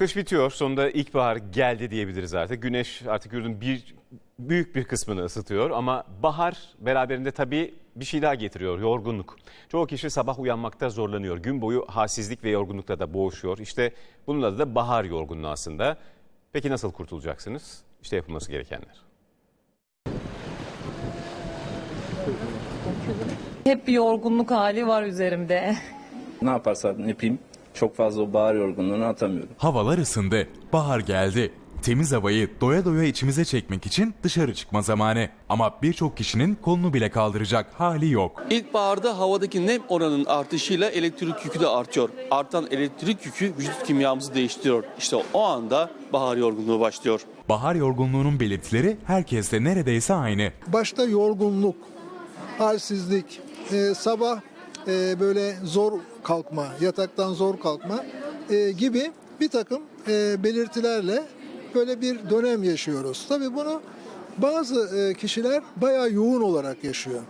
Kış bitiyor. Sonunda ilkbahar geldi diyebiliriz artık. Güneş artık yurdun bir büyük bir kısmını ısıtıyor ama bahar beraberinde tabii bir şey daha getiriyor. Yorgunluk. Çoğu kişi sabah uyanmakta zorlanıyor. Gün boyu halsizlik ve yorgunlukla da boğuşuyor. İşte bunun adı da bahar yorgunluğu aslında. Peki nasıl kurtulacaksınız? İşte yapılması gerekenler. Hep bir yorgunluk hali var üzerimde. Ne yaparsam yapayım çok fazla o bahar yorgunluğunu atamıyorum. Havalar ısındı, bahar geldi. Temiz havayı doya doya içimize çekmek için dışarı çıkma zamanı. Ama birçok kişinin kolunu bile kaldıracak hali yok. İlkbaharda havadaki nem oranının artışıyla elektrik yükü de artıyor. Artan elektrik yükü vücut kimyamızı değiştiriyor. İşte o anda bahar yorgunluğu başlıyor. Bahar yorgunluğunun belirtileri herkeste neredeyse aynı. başta yorgunluk, halsizlik, e, sabah e, böyle zor kalkma, yataktan zor kalkma e, gibi bir takım e, belirtilerle böyle bir dönem yaşıyoruz. Tabii bunu bazı e, kişiler bayağı yoğun olarak yaşıyor.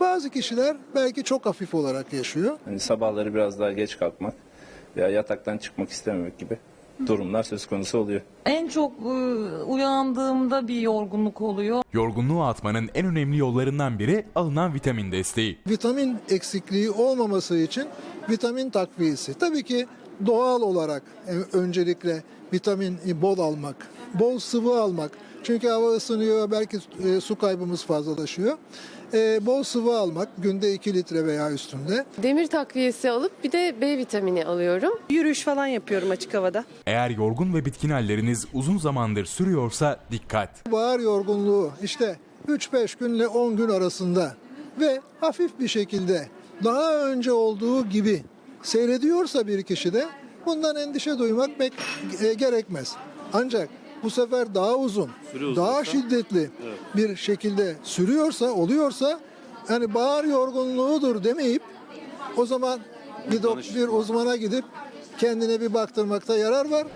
Bazı kişiler belki çok hafif olarak yaşıyor. Hani sabahları biraz daha geç kalkmak veya yataktan çıkmak istememek gibi durumlar söz konusu oluyor. En çok e, uyandığımda bir yorgunluk oluyor. Yorgunluğu atmanın en önemli yollarından biri alınan vitamin desteği. vitamin eksikliği olmaması için vitamin takviyesi. Tabii ki doğal olarak e, öncelikle vitamin bol almak, bol sıvı almak. Çünkü hava ısınıyor, belki e, su kaybımız fazlalaşıyor. E, bol sıvı almak, günde 2 litre veya üstünde. Demir takviyesi alıp bir de B vitamini alıyorum. Yürüyüş falan yapıyorum açık havada. Eğer yorgun ve bitkin halleriniz uzun zamandır sürüyorsa dikkat. Bahar yorgunluğu işte 3-5 günle 10 gün arasında ve hafif bir şekilde daha önce olduğu gibi seyrediyorsa bir kişi de bundan endişe duymak e, gerekmez. Ancak bu sefer daha uzun, daha şiddetli bir şekilde sürüyorsa, oluyorsa yani bahar yorgunluğudur demeyip o zaman bir, dok- bir uzmana gidip kendine bir baktırmakta yarar var.